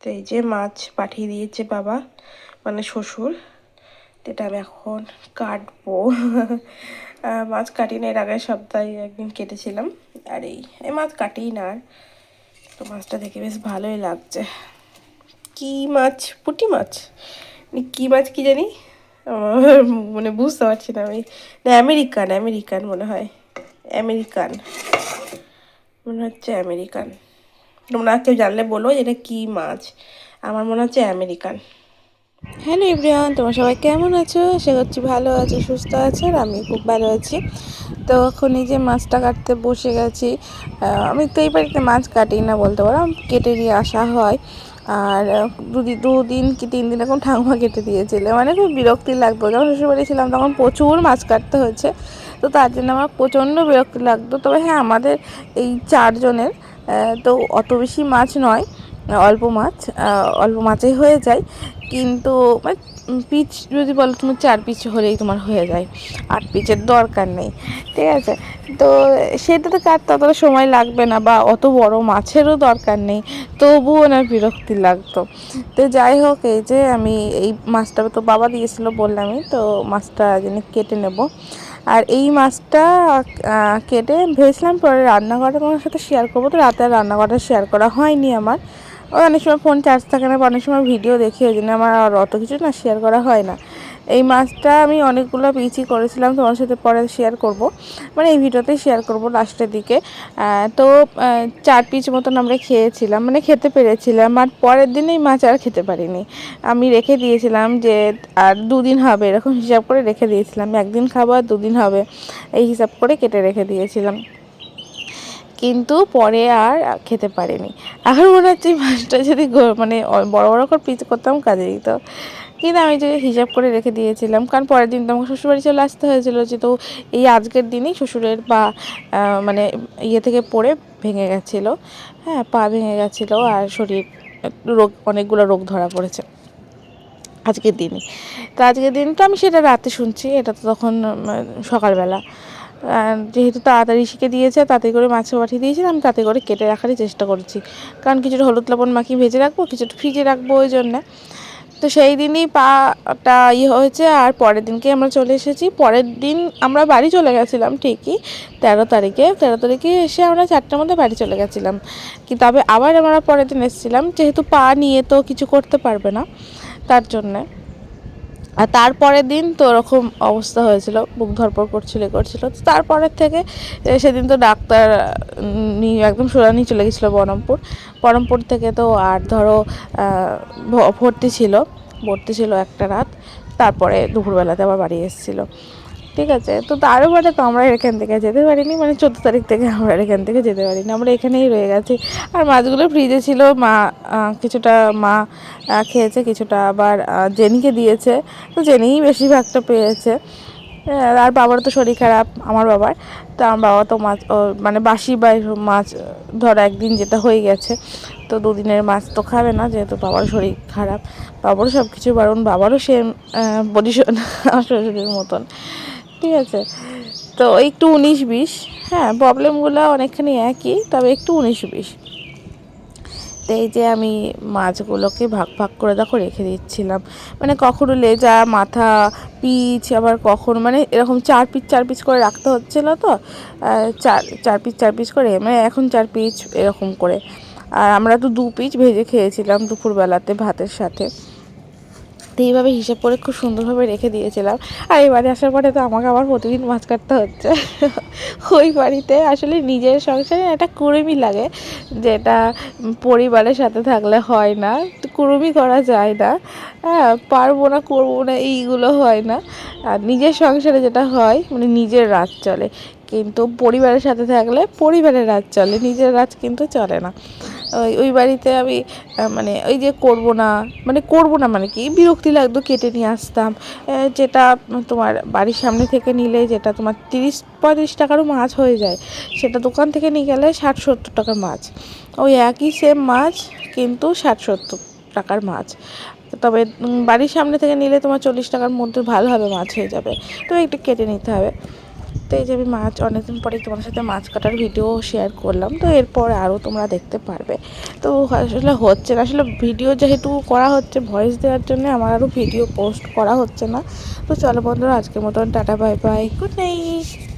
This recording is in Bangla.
তো এই যে মাছ পাঠিয়ে দিয়েছে বাবা মানে শ্বশুর এটা আমি এখন কাটবো। মাছ কাটি না, এর আগের সপ্তাহে একদিন কেটেছিলাম। আর এই এই মাছ কাটি না আর। তো মাছটা দেখে বেশ ভালোই লাগছে। কি মাছ? পুঁটি মাছ? মানে কি মাছ কি জানি? মানে বুঝতে পারছি না আমি। না, আমেরিকান আমেরিকান মনে হয়। আমেরিকান। মনে হচ্ছে আমেরিকান। তোমরা কেউ জানলে বলো এটা কী মাছ? আমার মনে হচ্ছে আমেরিকান। হ্যালো এভরিওয়ান, তোমরা সবাই কেমন আছো? আশা করছি ভালো আছো, সুস্থ আছো আর আমি খুব ভালো আছি। তো এখন এই যে মাছটা কাটতে বসে গেছি আমি তো এই বাড়িতে মাছ কাটি না বলতে পারো কেটে নিয়ে আসা হয়। আর দুদিন দুদিন কি তিন দিন এখন ঠাকুমা কেটে দিয়েছিল মানে খুব বিরক্তি লাগতো। যখন শ্বশুরবাড়ি ছিলাম তখন প্রচুর মাছ কাটতে হয়েছে, তো তার জন্য আমার প্রচণ্ড বিরক্তি লাগতো। তবে হ্যাঁ আমাদের এই চারজনের তো অত বেশি মাছ নয় অল্প মাছ অল্প মাছেই হয়ে যায়। কিন্তু মানে পিচ যদি বলো, তুমি চার পিচ হলেই তোমার হয়ে যায়। আট পিচের দরকার নেই, ঠিক আছে? তো সেটাতে কাটতে অতটা সময় লাগবে না, বা অত বড় মাছেরও দরকার নেই, তবুও ওনার বিরক্তি লাগতো। তো যাই হোক, এই যে আমি এই মাছটা তো বাবা দিয়েছিল বললামই, তো মাছটা যিনি কেটে নেব। আর এই মাছটা কেটে ভেবেছিলাম পরে রান্না করাটা তোমার সাথে শেয়ার করব, তো রাতে আর রান্না করাটা শেয়ার করা হয়নি আমার। অনেক সময় ফোন চার্জ থাকে না অনেক সময় ভিডিও দেখি, ওই জন্য আমার আর অত কিছু না শেয়ার করা হয় না। এই মাছটা আমি অনেকগুলো পিচি করেছিলাম, তোমার সাথে পরে শেয়ার করব। মানে এই ভিডিওতেই শেয়ার করব লাস্টের দিকে। তো চার পিচ মতন আমরা খেয়েছিলাম মানে খেতে পেরেছিলাম, আর পরের দিনেই মাছ আর খেতে পারিনি। আমি রেখে দিয়েছিলাম যে, আর দুদিন হবে, এরকম হিসাব করে রেখে দিয়েছিলাম একদিন খাব আর দুদিন হবে, এই হিসাব করে কেটে রেখে দিয়েছিলাম। কিন্তু পরে আর খেতে পারিনি। এখন মনে হচ্ছে মাছটা যদি মানে বড় বড় করে পিচ করতাম, কাজে দিত। কিন্তু আমি যে হিসাব করে রেখে দিয়েছিলাম। কারণ পরের দিন তো আমাকে শ্বশুরবাড়ি চলে আসতে হয়েছিল যে তো এই আজকের দিনেই শ্বশুরের পা মানে ইয়ে থেকে পড়ে ভেঙে গেছিল। হ্যাঁ পা ভেঙে গেছিল আর শরীর, রোগ, অনেকগুলো রোগ ধরা পড়েছে আজকের দিনে তো আজকের দিনটা আমি সেটা রাতে শুনছি, এটা তো তখন সকালবেলা। যেহেতু তাড়াতাড়ি শিখে দিয়েছে, তাতে করে মাছ পাঠিয়ে দিয়েছে, আমি তাতে করে কেটে রাখারই চেষ্টা করছি। কারণ কিছুটা হলুদ লবণ মাখিয়ে ভেজে রাখব, কিছুটা ফ্রিজে রাখব ওই জন্যে। তো সেই দিনই পাটা ইয়ে হয়েছে আর পরের দিনকে আমরা চলে এসেছি। পরের দিন আমরা বাড়ি চলে গেছিলাম ঠিকই, তেরো তারিখে। তেরো তারিখে এসে আমরা চারটার মধ্যে বাড়ি চলে গেছিলাম। কি তবে আবার আমরা পরের দিন এসেছিলাম। যেহেতু পা নিয়ে তো কিছু করতে পারবে না, তার জন্যে। আর তারপরের দিন তো ওরকম অবস্থা হয়েছিল, বুক ধরপর করছিল করছিল। তো তারপরের থেকে সেদিন তো ডাক্তার নিয়ে একদম সোজা নিয়ে চলে গেছিল বহরমপুর। বহরমপুর থেকে তো আর ধরো ভর্তি ছিল ভর্তি ছিল একটা রাত। তারপরে দুপুরবেলাতে আবার বাড়ি এসেছিল। ঠিক আছে? তো তারও মানে তো আমরা এখান থেকে যেতে পারিনি মানে চোদ্দ তারিখ থেকে আমরা এখান থেকে যেতে পারিনি। আমরা এখানেই রয়ে গেছি। আর মাছগুলো ফ্রিজে ছিল, মা কিছুটা মা খেয়েছে, কিছুটা আবার জেনিকে দিয়েছে। তো জেনিই বেশিরভাগটা পেয়েছে। আর বাবার তো শরীর খারাপ, আমার বাবার। তো আমার বাবা তো মাছ মানে বাসি বা মাছ ধরো একদিন যেটা হয়ে গেছে, তো দুদিনের মাছ তো খাবে না, যেহেতু বাবার শরীর খারাপ। বাবারও সব কিছু বারণ, বাবারও সেম পজিশন শ্বশুরের মতন। ঠিক আছে? তো একটু উনিশ বিশ হ্যাঁ প্রবলেমগুলো অনেকখানি একই, তবে একটু উনিশ বিশ। তো এই যে আমি মাছগুলোকে ভাগ ভাগ করে দেখো রেখে দিচ্ছিলাম। মানে কখনো লেজা, মাথা, পিচ, আবার কখনো মানে এরকম চার পিস চার পিস করে রাখতে হচ্ছিল তো? চার চার পিস চার পিস করে মানে এখন চার পিচ এরকম করে। আর আমরা তো দু পিচ ভেজে খেয়েছিলাম দুপুরবেলাতে ভাতের সাথে। তো এইভাবে হিসাব করে খুব সুন্দরভাবে রেখে দিয়েছিলাম। আর এই বাড়ি আসার পরে তো আমাকে আবার প্রতিদিন মাছ কাটতে হচ্ছে। ওই বাড়িতে আসলে নিজের সংসারে একটা কুড়েমি লাগে, যেটা পরিবারের সাথে থাকলে হয় না। কুড়ুমি করা যায় না। হ্যাঁ পারব না, করব না, এইগুলো হয় না। আর নিজের সংসারে যেটা হয় মানে নিজের রাত চলে। কিন্তু পরিবারের সাথে থাকলে পরিবারের রাত চলে, নিজের রাত কিন্তু চলে না। ওই ওই বাড়িতে আমি মানে ওই যে করব না মানে করব না মানে কি, বিরক্তি লাগতো কেটে নিয়ে আসতাম। যেটা তোমার বাড়ির সামনে থেকে নিলে যেটা তোমার তিরিশ, পঁয়ত্রিশ টাকারও মাছ হয়ে যায়, সেটা দোকান থেকে নিয়ে গেলে ষাট, সত্তর টাকার মাছ। ওই একই সেম মাছ, কিন্তু ষাট, সত্তর টাকার মাছ। তবে বাড়ির সামনে থেকে নিলে তোমার চল্লিশ টাকার মধ্যে ভালোভাবে মাছ হয়ে যাবে। তো একটু কেটে নিতে হবে। তো এই যে আমি মাছ, অনেকদিন পরে তোমার সাথে মাছ কাটার ভিডিও শেয়ার করলাম, তো এরপর আরও তোমরা দেখতে পারবে। তো আসলে হচ্ছে না, আসলে ভিডিও যেহেতু করা হচ্ছে ভয়েস দেওয়ার জন্য আমার আরও ভিডিও পোস্ট করা হচ্ছে না। তো চলো বন্ধুরা, আজকের মতন tata bye bye good night